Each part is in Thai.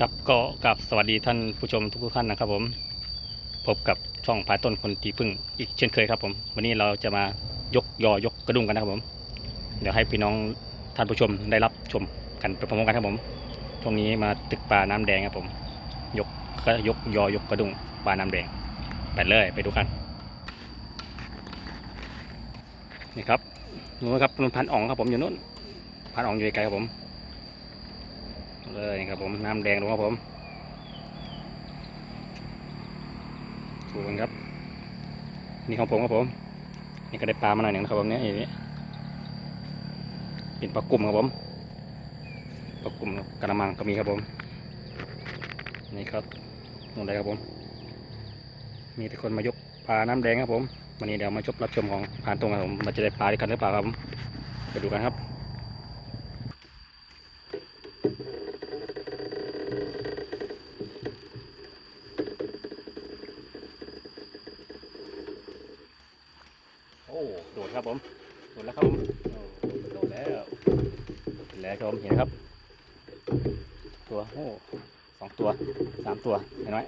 ครับก็กับสวัสดีท่านผู้ชมทุกท่านนะครับผม พบกับช่องพายต้นคนตีพึ่งอีกเช่นเคยครับผม วันนี้เราจะมายกยอยกกระดุมกันนะครับผม เดี๋ยวให้พี่น้องท่านผู้ชมได้รับชมกันไปพร้อมกันครับผมช่วงนี้มาตึกปลาน้ำแดงครับผม ยกก็ยกยอยกกระดุมปลาน้ำแดงไปเลยไปดูกันนี่ครับนู้นครับนุ่นพันอ่องครับผมอยู่นู้นพันอ่องอยู่ไกลครับผม เลยครับผมน้ำแดงดูครับผมดูกันครับ นี่ของผมครับผม นี่ก็ได้ปลามาหน่อยหนึ่งนะครับผมเนี่ยอย่างนี้เป็นปลากลุ่มครับผมปลากลุ่มกระมังก็มีครับผม นี่ครับนู่นเลยครับผม มีแต่คนมายกปลาน้ำแดงครับผมวันนี้เดี๋ยวมาชมรับชมของผ่านตรงครับผมมันจะได้ปลาด้วยกันหรือเปล่าครับไปดูกันครับ โอ้โดดครับผมโดดแล้วครับผมโอ้โดดแล้วเห็นแล้วครับผมเห็นไหมครับ ตัวโอ้สองตัวสามตัวเห็นไหม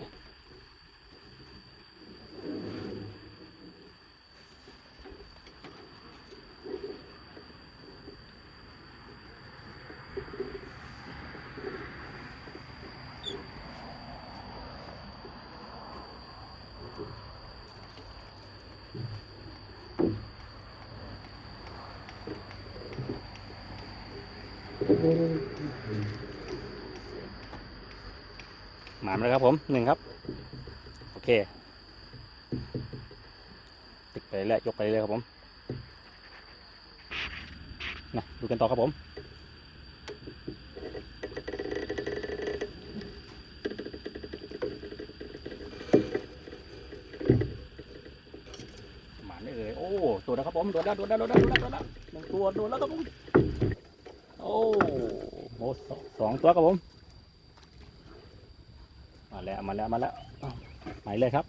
หมามเลยครับผมหนึ่งครับ โอเค ติดไปเรื่อยยกไปเรื่อยครับผมนะดูกันต่อครับผมานได้เลยโอ้ตัวแล้วครับผมโดนแล้วโดนแล้วโดนแล้วโดนแล้วโดนแล้วหนึ่งตัวโดนแล้วครับผมโอ้โหสองสองตัวครับผมมาแล้วมาแล้วมาแล้วอ้าวหมายเลยครับ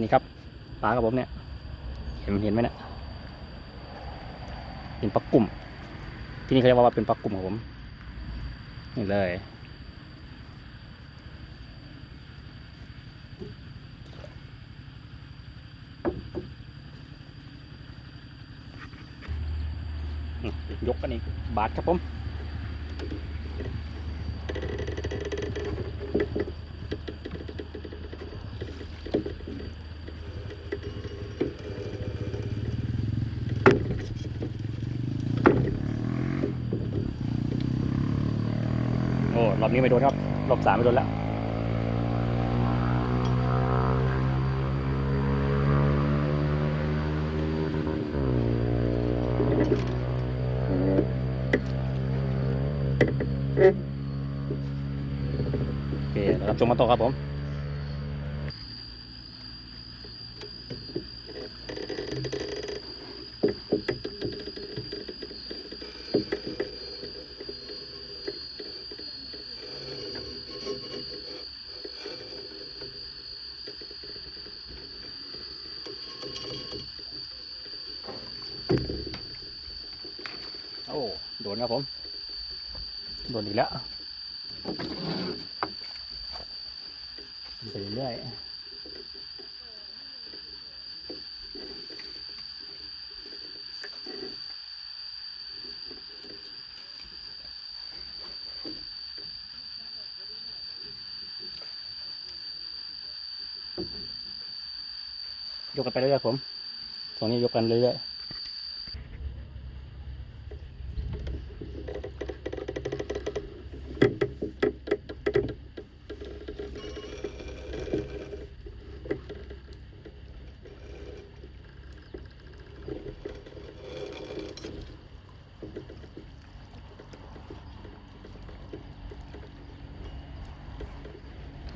นี่ครับปลาครับผมเนี่ย เห็นเห็นไหมเนี่ยเป็นปลากุ่ม ที่นี่เขาเรียกว่าเป็นปลากุ่มครับผมนี่เลย อืม ยกกันอีกบาทครับผมโอ้รอบนี้ไม่โดนครับรอบสามไม่โดนแล้ว อเคเรารับชมมาต่อครับผมโอ้โดนครับผม โดนอีกแล้ว เรื่อยยกกันไปเรื่อยๆผม ตรงนี้ยกกันเรื่อยๆ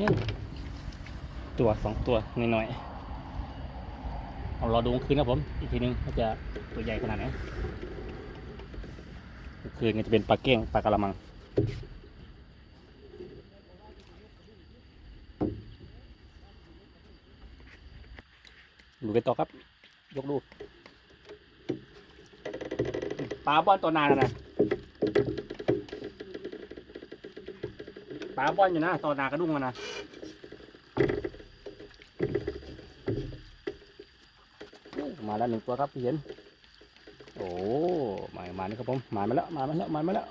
นี่ตัวสองตัวน้อยๆเอารอดูคืนครับผม อีกทีนึงว่าจะตัวใหญ่ขนาดไหนคืนก็จะเป็นปลาเก้งปลากระมังดูกันต่อครับ ยกดูปลาบอนตัวนานนะ ปลาบอนอยู่นะตอนนากระดุ้งมันนะมาแล้วหนึ่งตัวครับพี่เห็น โอ้มามานี่ครับผมมามาแล้วมามาแล้วมามาแล้ว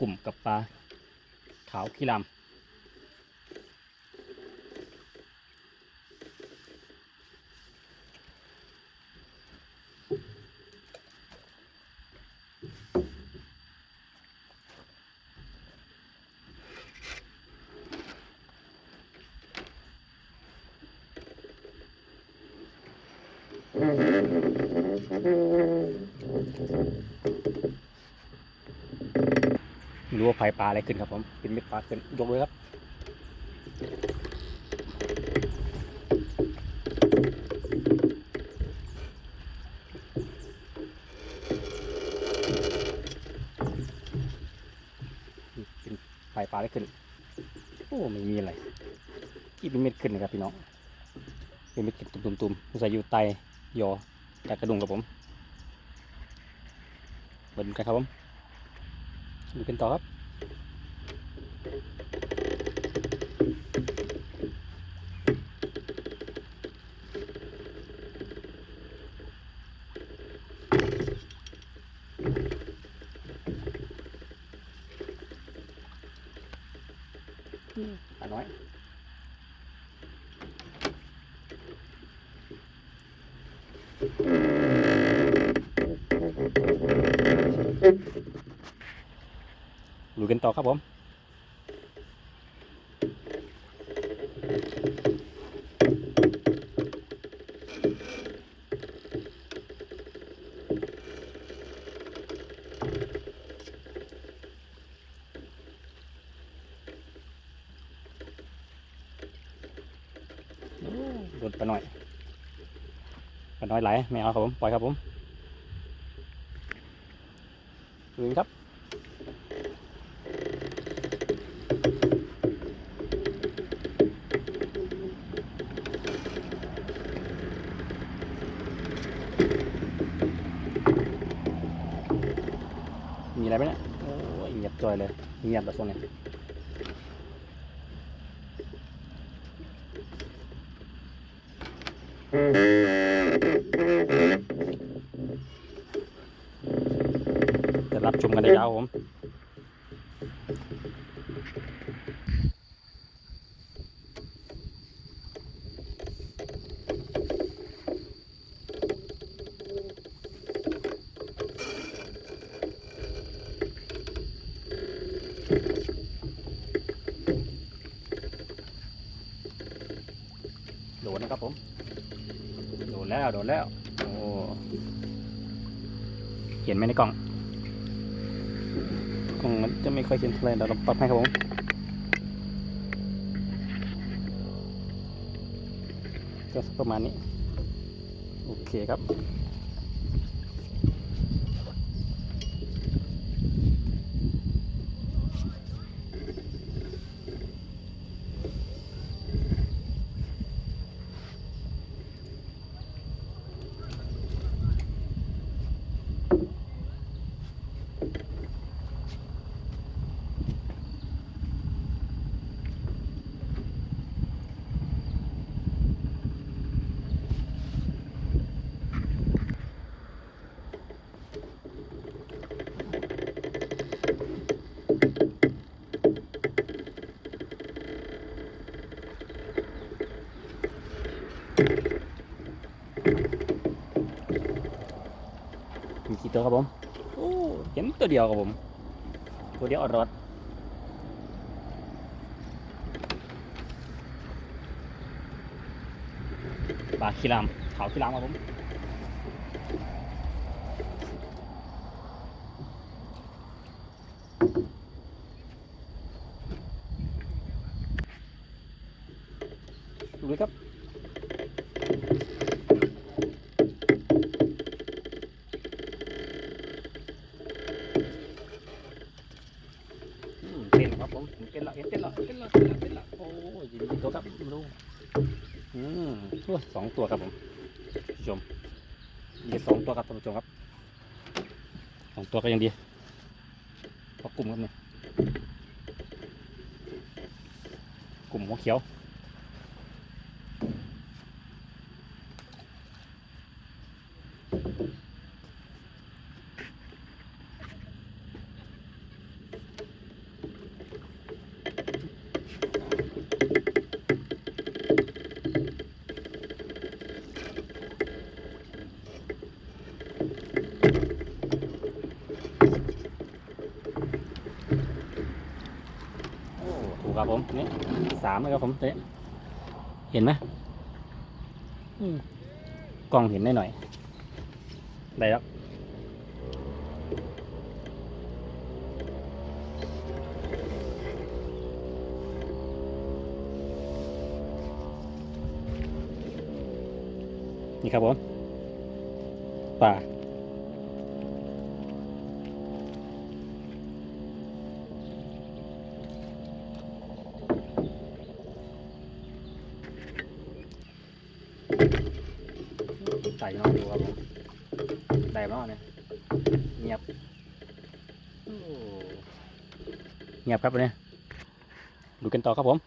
กลุ่มกับปลาขาวขี้ลำ ไม่รู้ว่าไฟปลาอะไรขึ้นครับผม เป็นเม็ดปลาขึ้น ยกเลยครับ เป็นไฟปลาอะไรขึ้น โอ้ไม่มีอะไรที่เป็นเม็ดขึ้นนะครับพี่น้อง เป็นเม็ดขึ้นตุ่มๆใส่อยู่ไตยอจากกระดุงครับผม เบิ่งกันครับผมดูกันต่อครับปลาน้อย กันต่อครับผมโดนปลาหน่อยปลาน้อยไหลไม่เอาครับผม ปล่อยครับผมดูครับ มีอะไรไหมเนี่ย โอ้ยเงียบจ่ อยเลยเงียบแบบช่วงนี้จะรับชมกันได้ยาวผม โดนนะครับผม โดน แล้วโดดแล้ว โอ้เห็นไหมในกล่อง กล่องมันจะไม่ค่อยเห็นเท่าไหร่เดี๋ยวเราปรับให้ครับผมก็ประมาณนี้ โอเคครับ ตัวครับผมโอ้เห็นตัวเดียวครับผม ตัวเดียวอรอดปลาขี้ลามขาวขี้ลามครับผม ดูเลยครับ อืมเต้นครับผมเต้นละเห็นเต้นละเต้นละเต้นละเต้นละโอ้ ยสองตัวครับผมผู้ชมเหลือสองตัวครับท่านผู้ชมครับสองตัวก็ยังดีพอกลุ่มครับเนี่ยกลุ่มหัวเขียว โอ้ถูกครับผมนี่ สามเลยครับผมเตะเห็นไหมอืมกล้องเห็นได้หน่อย ได้แล้วนี่ครับผมป่า ใส่น้องดูครับผมได้น้องเนี่ยเงียบเงียบครับวันนี้ดูกันต่อครับผม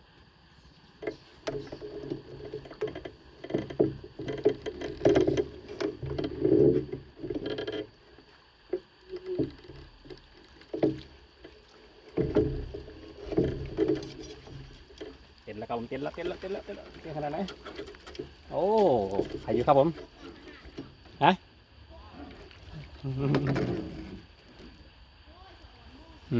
เต็นแล้วครับผมเต็นแล้วเต็นแล้วเต็นแล้วเต็นแล้วเต็นขนาดไหนโอ้ใครอยู่ครับผม อื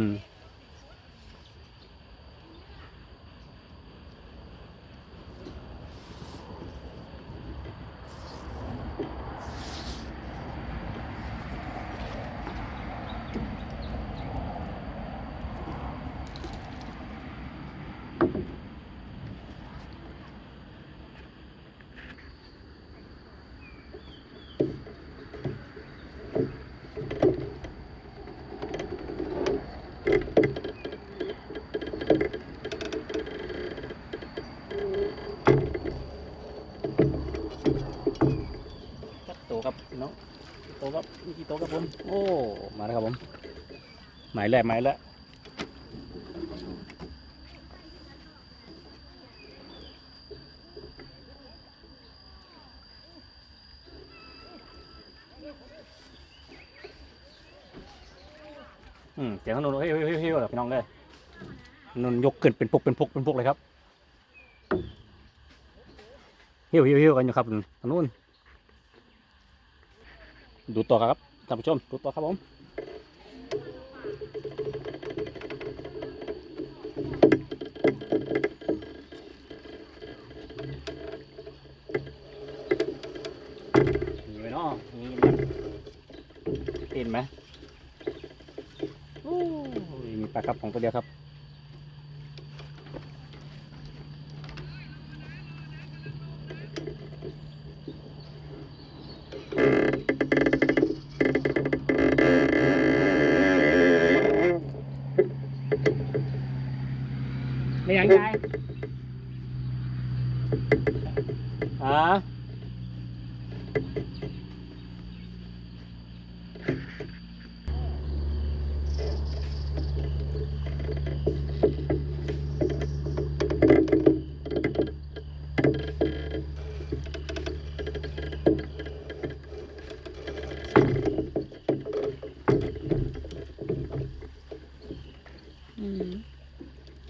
โตครับมีกี่โตครับผม โอ้ มาแล้วครับผม หมายแรกหมายแล้วอืมเสียงขนนเฮ้ยเฮ้ยเฮ้ยเฮ้ยพี่น้องเลยนุนยกขึ้นเป็นปุกเป็นปุกเป็นปุกเลยครับเฮี้ยวเฮี้ยวเฮี้ยวกันอยู่ครับนู้น ดูต่อครับท่านผู้ชมดูต่อครับผมมีไหมเนาะมีไหมเห็นไหมโอ้ยมีปลากระป๋องตัวเดียวครับ ไม่ยังยายฮะ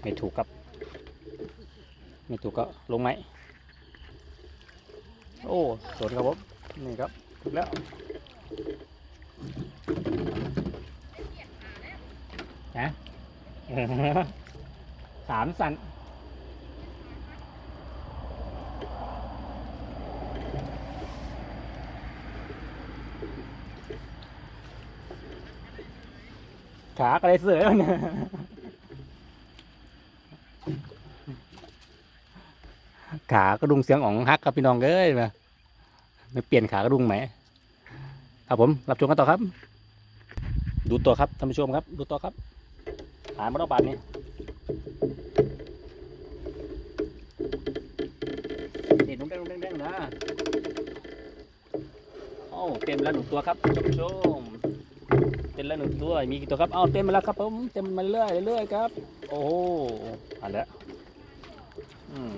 ไม่ถูกครับ ไม่ถูกก็ลงไหม โอ้สวนครับผม นี่ครับ ถูกแล้ว ฮะ สามสัน ขาก็เลยเสือเนี่ยขากระดุงเสียงอ๋องฮักครับพี่น้องเอ้ยมามเปลี่ยนขากระดุงไหมครับผมรับชมกันต่อครับ ดูตัวครับท่านผู้ชมครับ ดูตัวครับหามาดอกบาทนี้เด็ดนุ่งแดงนุ่งแดงๆนะอ้เต็มแล้วหนึ่งตัวครับท่านผู้ชม ต็มแล้วหนึ่งตัวมีกี่ตัวครับเอาเต็มมาแล้วครับผมเต็มมาเรื่อยเรื่อยครับ โอ้โหเอันแล้วอืม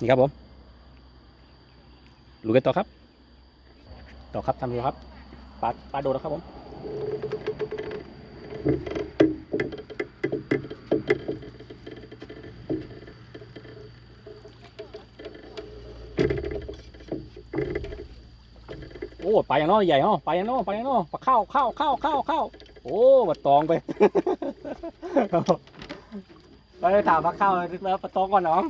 นี่ครับผมลุยกันต่อครับ ต่อครับทำดูครับปลาปลาโดนแล้วครับผมโอ้ปลาอย่างน้อยใหญ่เนาะปลาอย่างน้อยปลาอย่างน้อยปลาเข้าเข้าเข้าเข้าเข้าโอ้ปลาตองไปไปถามปลาเข้าแล้วปลาตองก่อนน้อง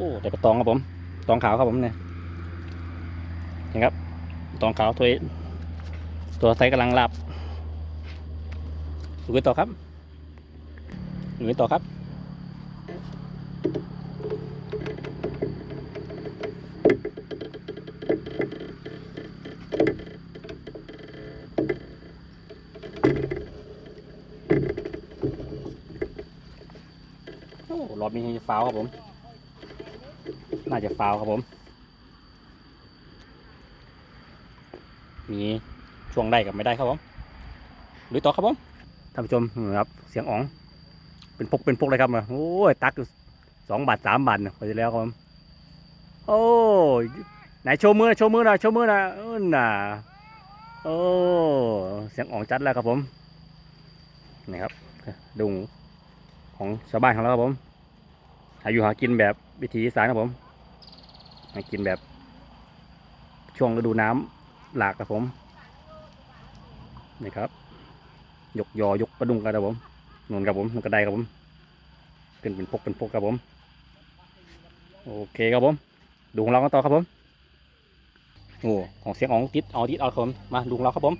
อ้แต่ปลาตองครับผมตองขาวครับผมเนี่ยนี่ครับตองขาวตัวตัวไซส์กำลังหลับดูกันต่อครับดูกันต่อครับโอ้รอบนี้จะฟาวครับผม น่าจะฟาวครับผม มีช่วงได้กับไม่ได้ครับผมลุยต่อครับผมท่านผู้ชมนะครับเสียงอ๋องเป็นพกเป็นพกเลยครับโอ้ยตักอยู่สองบาทสามบาทไปแล้วครับผมโอ้ยไหนโชว์มือน่อยโชว์มือหน่อยโชว์มือหน่อยเออน่ะโอ้เสียงอ๋องจัดแล้วครับผมนี่ครับดุงของชาวบ้านของเราครับผมหาอยู่หากินแบบวิถีอีสานครับผม หากินแบบ ช่วงฤดูน้ำหลากครับผมนี่ครับ ยกยอยกกระดุงกันครับผมนูนครับผมนูนกระไดครับผมเป็นเป็นพกเป็นพกครับผม โอเคครับผม ดูของเรากันต่อครับผมโอ้ของเสียงของติดเอาติดเอาครับผมมาดูของเราครับผม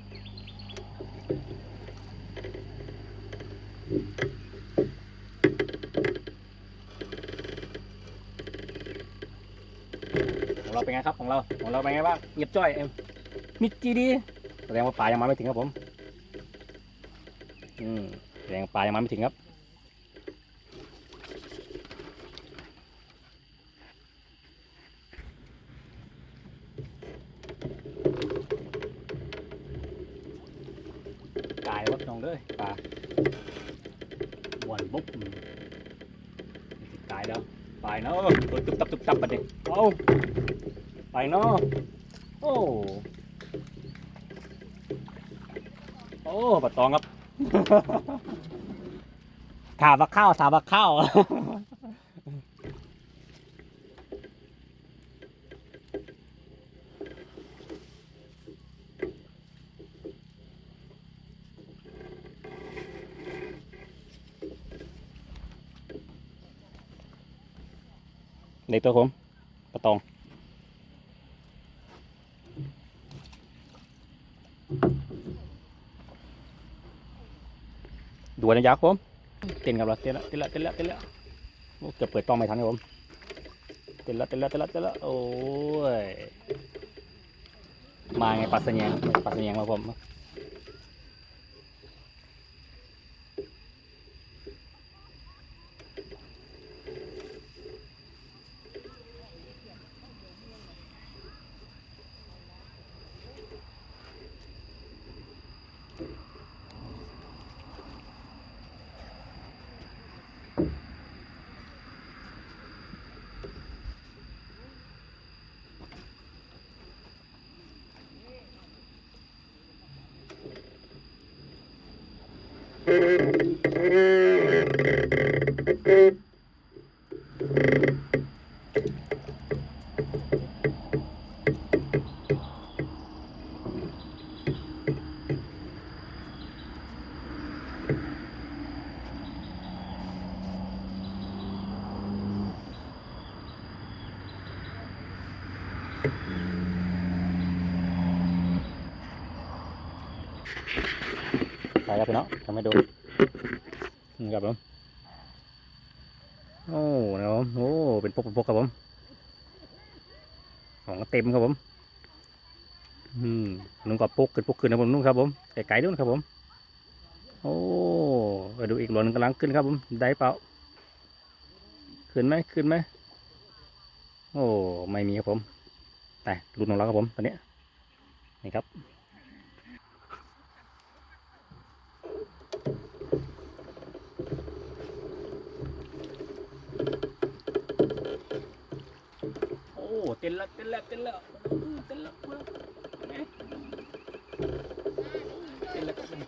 ของ เราเป็นไงครับของเราของเราเป็นไงบ้างเงียบจ้อยเอ็มมิดจีดีแสดงว่าปลายังมาไม่ถึงครับผมอืมแสดงปลายังมาไม่ถึงครับกายวัดน้องเลยปลาวนบุ๊บกายแล้ว ไปเนาะตัวตุ๊บตับตุ๊บตับไปดิเอาไปเนาะโอ้โอ้ปะตองครับถามว่าข้าวถามว่าข้าว ตัวผมปะตองดูนะยักษ์ผมเต้นกับเราเต้นละเต้นละเต้นละเต้นละโอ้เกือบเปิดกล้องไม่ทันครับผมเต้นละเต้นละเต้นละเต้นละโอ้ยมาไงปลาสะแยงปลาสะแยงมาผม ต็มครับผมอืมนุ่งกับพวกขึ้นพวกขึ้นนะผมนุ่งครับผมไก่ๆด้วยครับผม โอ้ดูอีกหลอนงกำลังขึ้นครับผม ได้เปล่า ขึ้นไหมขึ้นไหมโอ้ ไม่มีครับผม แต่รุ่นของเราครับผมตอนนี้ นี่ครับ เต้นละเต้นละเต้นละเต้นละเอ๊ะเต้นละครับผม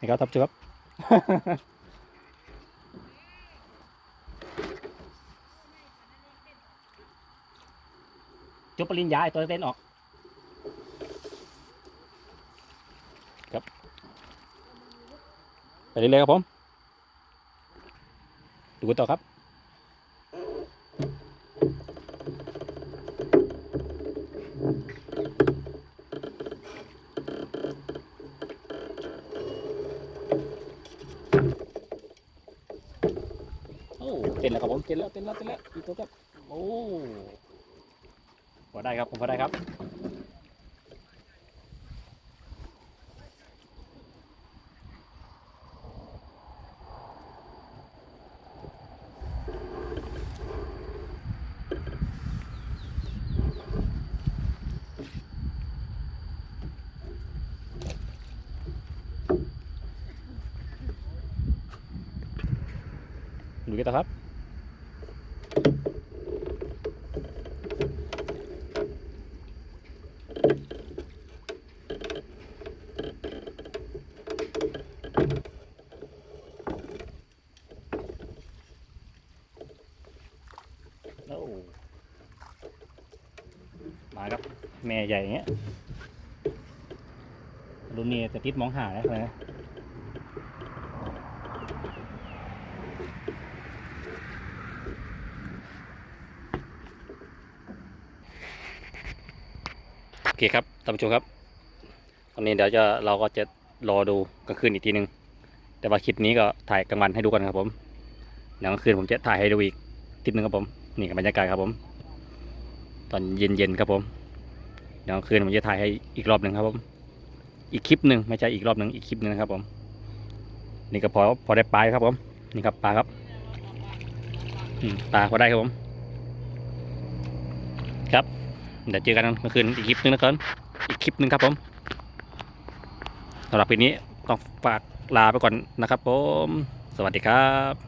นี่ครับทับจุครับจุบปริญญาไอตัวเต้นออกครับไปเรื่อยๆครับผม กันต่อครับโอ้เต้นแล้วครับผมเต้นแล้วเต้นแล้วเต้นแล้วอีกตัวครับโอ้พอได้ครับผมพอได้ครับ ดูกันต่อครับมาครับ แม่ใหญ่เงี้ยรุ่นนี้จะติดมองหาแล้วนะ เคครับท่านผู้ชมครับ ตอนนี้เดี๋ยวจะเราก็จะรอดูกลางคืนอีกทีหนึ่งแต่ว่าคลิปนี้ก็ถ่ายกลางวันให้ดูกันครับผมเดี๋ยวกลางคืนผมจะถ่ายให้ดูอีกคลิปหนึ่งครับผม นี่กับบรรยากาศครับผม ตอนเย็นๆครับผมเดี๋ยวกลางคืนผมจะถ่ายให้อีกรอบหนึ่งครับผม อีกคลิปหนึ่งไม่ใช่อีกรอบหนึ่งอีกคลิปหนึ่งนะครับผม นี่ก็พอพอได้ปลาครับผม นี่ครับปลาครับปลาพอได้ครับผม ครับ เดี๋ยวเจอกันเมื่อคืนอีกคลิปนึงนะครับอีกคลิปนึงครับผมสำหรับปีนี้ต้องฝากลาไปก่อนนะครับผม สวัสดีครับ